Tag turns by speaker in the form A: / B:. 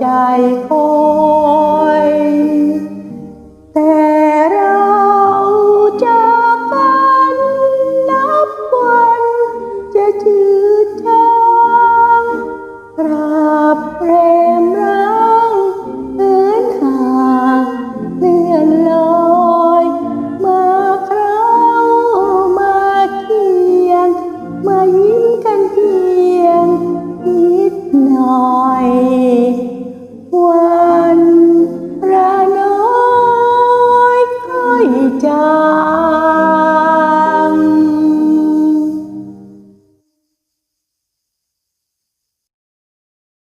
A: ใจข